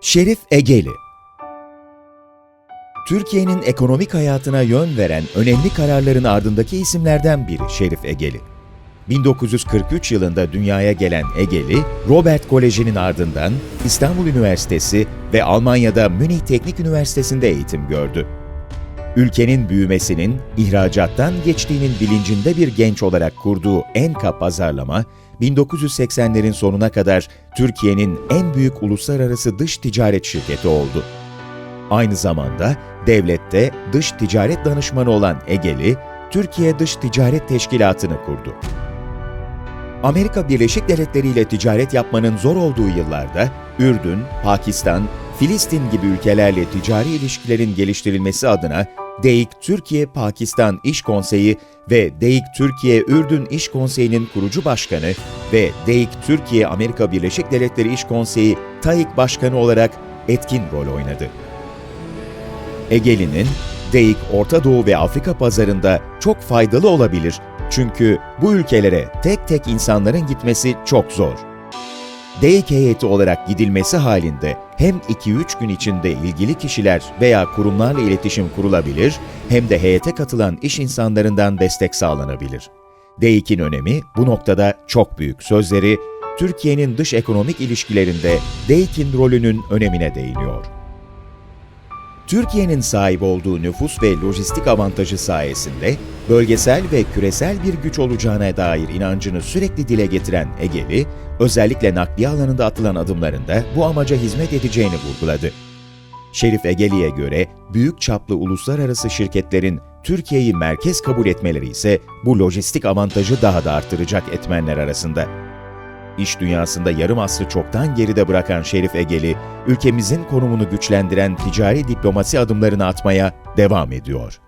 Şerif Egeli Türkiye'nin ekonomik hayatına yön veren önemli kararların ardındaki isimlerden biri Şerif Egeli. 1943 yılında dünyaya gelen Egeli, Robert Koleji'nin ardından İstanbul Üniversitesi ve Almanya'da Münih Teknik Üniversitesi'nde eğitim gördü. Ülkenin büyümesinin ihracattan geçtiğinin bilincinde bir genç olarak kurduğu Enka Pazarlama, 1980'lerin sonuna kadar Türkiye'nin en büyük uluslararası dış ticaret şirketi oldu. Aynı zamanda devlette dış ticaret danışmanı olan Egeli, Türkiye Dış Ticaret Teşkilatı'nı kurdu. Amerika Birleşik Devletleri ile ticaret yapmanın zor olduğu yıllarda Ürdün, Pakistan, Filistin gibi ülkelerle ticari ilişkilerin geliştirilmesi adına DEİK Türkiye-Pakistan İş Konseyi ve DEİK Türkiye-Ürdün İş Konseyi'nin kurucu başkanı ve DEİK Türkiye-Amerika Birleşik Devletleri İş Konseyi TAİK Başkanı olarak etkin rol oynadı. Egeli'nin DEİK Orta Doğu ve Afrika pazarında çok faydalı olabilir çünkü bu ülkelere tek tek insanların gitmesi çok zor. DEİK heyeti olarak gidilmesi halinde hem 2-3 gün içinde ilgili kişiler veya kurumlarla iletişim kurulabilir hem de heyete katılan iş insanlarından destek sağlanabilir. DEİK'in önemi bu noktada çok büyük sözleri Türkiye'nin dış ekonomik ilişkilerinde DEİK'in rolünün önemine değiniyor. Türkiye'nin sahip olduğu nüfus ve lojistik avantajı sayesinde bölgesel ve küresel bir güç olacağına dair inancını sürekli dile getiren Egeli, özellikle nakliye alanında atılan adımlarında bu amaca hizmet edeceğini vurguladı. Şerif Egeli'ye göre büyük çaplı uluslararası şirketlerin Türkiye'yi merkez kabul etmeleri ise bu lojistik avantajı daha da artıracak etmenler arasında. İş dünyasında yarım asrı çoktan geride bırakan Şerif Egeli, ülkemizin konumunu güçlendiren ticari diplomasi adımlarını atmaya devam ediyor.